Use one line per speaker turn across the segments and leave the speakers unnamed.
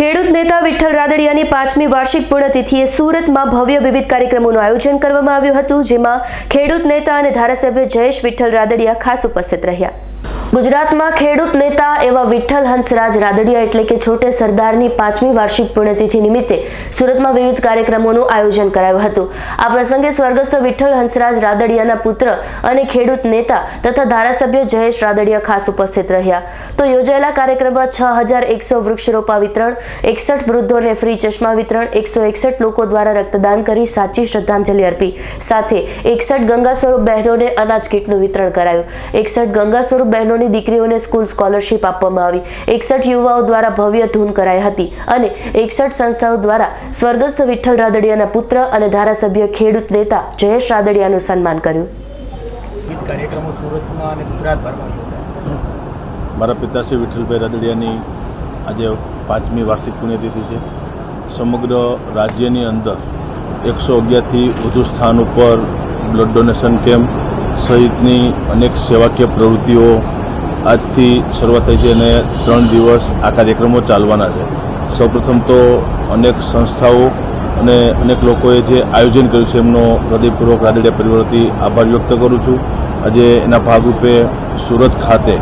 ખેડૂત નેતા વિઠ્ઠલ રાદડિયાની પાંચમી વાર્ષિક પૂર્ણતિથિએ સુરતમાં ભવ્ય વિવિધ કાર્યક્રમોનું આયોજન કરવામાં આવ્યું હતું, જેમાં ખેડૂત નેતા અને ધારાસભ્ય જયેશ વિઠ્ઠલ રાદડિયા ખાસ ઉપસ્થિત રહ્યા. ગુજરાતમાં ખેડૂત નેતા વિઠ્ઠલ હંસરાજ રાદડિયા એટલે કે છોટે સરદારની પાંચમી વાર્ષિક પુણ્યતિથિ નિમિત્તે સુરતમાં વિવિધ કાર્યક્રમોનું આયોજન કરાયું હતું. આ પ્રસંગે સ્વર્ગસ્થ વિઠ્ઠલ હંસરાજ રાદડિયાના પુત્ર અને ખેડૂત નેતા તથા ધારાસભ્ય જયેશ રાદડિયા ખાસ ઉપસ્થિત રહ્યા. તો યોજાયેલા કાર્યક્રમમાં છ હજાર એકસો વૃક્ષરોપા વિતરણ, એકસઠ વૃદ્ધોને ફ્રી ચશ્મા વિતરણ, એકસો એકસઠ લોકો દ્વારા રક્તદાન કરી સાચી શ્રદ્ધાંજલિ અર્પી. સાથે એકસઠ ગંગા સ્વરૂપ બહેનોને અનાજ કીટનું વિતરણ કરાયું. એકસઠ ગંગા સ્વરૂપ બહેનોની દીકરીઓને સ્કૂલ સ્કોલરશીપ આપવામાં આવી. એકસઠ યુવાઓ દ્વારા ભવ્ય ધૂન કરાઈ હતી અને એકસઠ સંસ્થાઓ દ્વારા સ્વર્ગસ્થ વિઠ્ઠલ રાદડિયાના પુત્ર અને ધારાસભ્ય ખેડૂત નેતા જયેશ રાદડિયાનું સન્માન કર્યું.
મારા કાર્યક્રમો સુરતમાં અને ગુજરાતભરમાં
મારા પિતાશ્રી વિઠ્ઠલભાઈ રાદડિયાની આજે પાંચમી વાર્ષિક પુણ્યતિથિ છે. સમગ્ર રાજ્યની અંદર એકસો અગિયારથી વધુ સ્થાન ઉપર બ્લડ ડોનેશન કેમ્પ સહિતની અનેક સેવાકીય પ્રવૃત્તિઓ આજથી શરૂઆત થઈ છે અને ત્રણ દિવસ આ કાર્યક્રમો ચાલવાના છે. સૌપ્રથમ તો અનેક સંસ્થાઓ અને અનેક લોકોએ જે આયોજન કર્યું છે, એમનો હૃદયપૂર્વક રાદડિયા પરિવારથી આભાર વ્યક્ત કરું છું. આજે એના ભાગરૂપે સુરત ખાતે,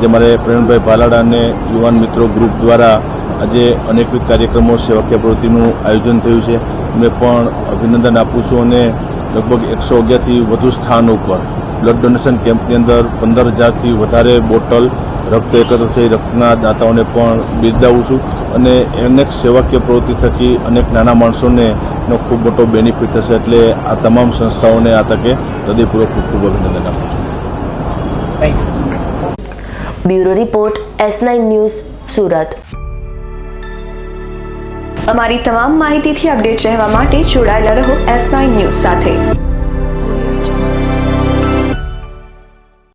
જે મારે પ્રવીણભાઈ ભાલાડા અને યુવાન મિત્રો ગ્રુપ દ્વારા આજે અનેકવિધ કાર્યક્રમો સેવાકીય પ્રવૃત્તિનું આયોજન થયું છે. મેં પણ અભિનંદન આપું છું અને લગભગ એકસો અગિયારથી વધુ સ્થાન ઉપર બ્લડ ડોનેશન કેમ્પની અંદર પંદર હજારથી વધારે બોટલ રક્ત એકત્ર થઈ રક્તના દાતાઓને પણ બિરદાવું છું અને અનેક સેવાકીય પ્રવૃત્તિ થકી અનેક નાના માણસોને નો ખૂબ મોટો બેનિફિટ થશે એટલે આ તમામ સંસ્થાઓને આ તકે હૃદયપૂર્વક ખૂબ ખૂબ અભિનંદન આપું છું.
Thank you
bureau report S nine news Surat.
અમારી તમામ માહિતીથી અપડેટ રહેવા માટે જોડાયેલા રહો એસ નાઇન ન્યૂઝ સાથે.